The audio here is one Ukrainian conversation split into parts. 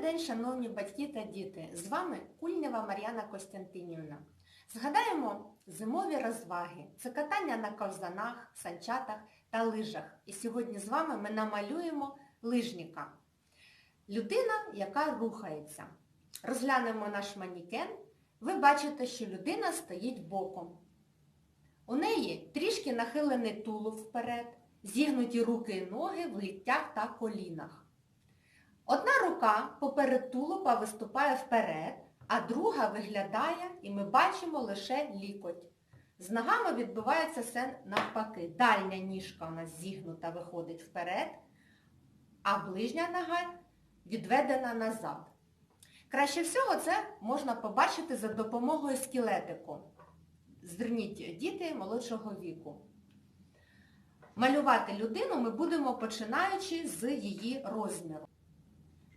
день, шановні батьки та діти! З вами Кульнєва Мар'яна Костянтинівна. Згадаємо зимові розваги. Це катання на ковзанах, санчатах та лижах. І сьогодні з вами ми намалюємо лижника. Людина, яка рухається. Розглянемо наш манікен. Ви бачите, що людина стоїть боком. У неї трішки нахилений тулуб вперед, зігнуті руки і ноги в ліктях та колінах. Одна рука поперед тулупа виступає вперед, а друга виглядає і ми бачимо лише лікоть. З ногами відбувається все навпаки. Дальня ніжка у нас зігнута виходить вперед, а ближня нога відведена назад. Краще всього це можна побачити за допомогою скелетику. Зверніть діти молодшого віку. Малювати людину ми будемо починаючи з її розміру.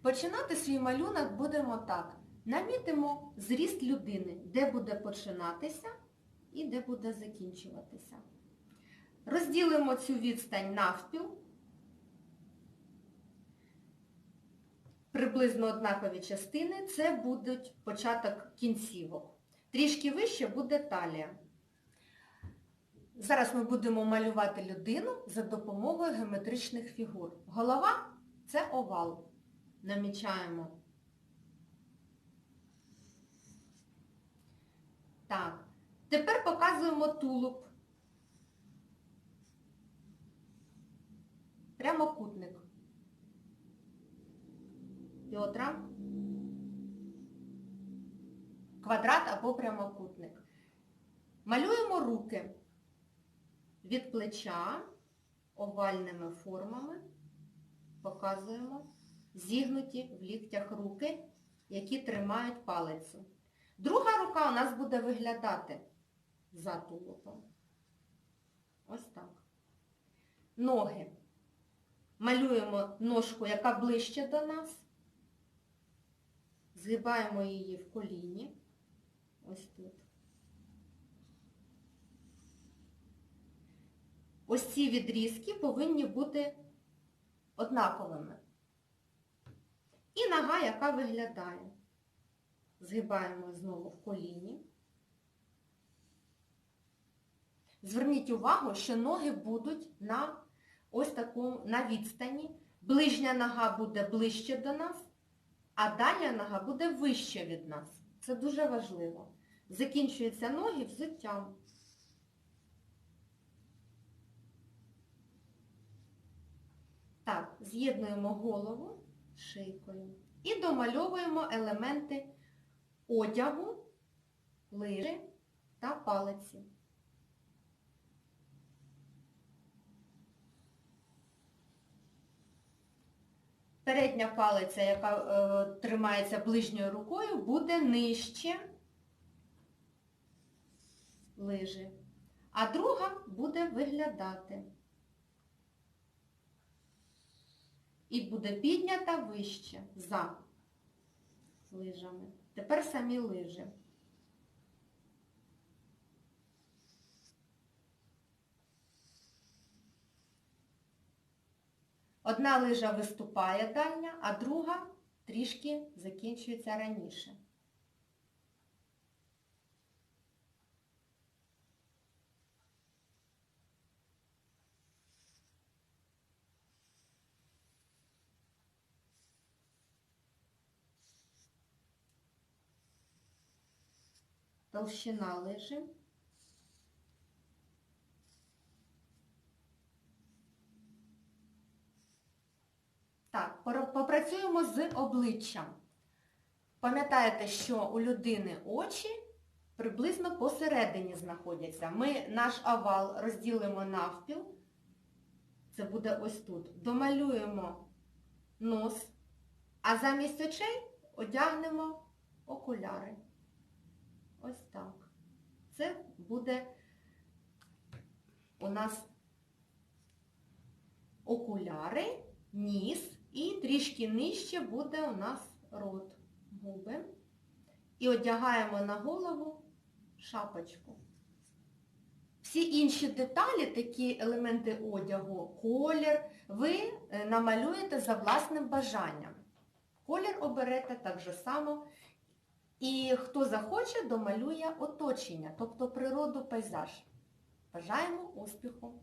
Починати свій малюнок будемо так. Намітимо зріст людини, де буде починатися і де буде закінчуватися. Розділимо цю відстань навпіл. Приблизно однакові частини. Це будуть початок кінцівок. Трішки вище буде талія. Зараз ми будемо малювати людину за допомогою геометричних фігур. Голова це овал. Намічаємо. Так. Тепер показуємо тулуб. Прямокутник. Петра. Квадрат або прямокутник. Малюємо руки від плеча овальними формами. Показуємо зігнуті в ліктях руки, які тримають палицю. Друга рука у нас буде виглядати за тулупом. Ось так. Ноги. Малюємо ножку, яка ближче до нас. Згибаємо її в коліні. Ось тут. Ось ці відрізки повинні бути однаковими. І нога, яка виглядає. Згибаємо знову в коліні. Зверніть увагу, що ноги будуть на ось такому на відстані. Ближня нога буде ближче до нас, а дальня нога буде вище від нас. Це дуже важливо. Закінчуються ноги взуттям. Так, з'єднуємо голову шийкою і домальовуємо елементи одягу, лижі та палиці. Передня палиця, яка е, тримається ближньою рукою, буде нижче лижі, а друга буде виглядати. І буде піднята вище за лижами. Тепер самі лижі. Одна лижа виступає дальня, а друга трішки закінчується раніше. Толщина лижи. Так, попрацюємо з обличчям. Пам'ятаєте, що у людини очі приблизно посередині знаходяться. Ми наш овал розділимо навпіл. Це буде ось тут. Домалюємо нос, а замість очей одягнемо окуляри. Ось так. Це буде у нас окуляри, ніс і трішки нижче буде у нас рот, губи. І одягаємо на голову шапочку. Всі інші деталі, такі елементи одягу, колір, ви намалюєте за власним бажанням. колір оберете так же само. І хто захоче, домалює оточення, тобто природу, пейзаж. Бажаємо успіху!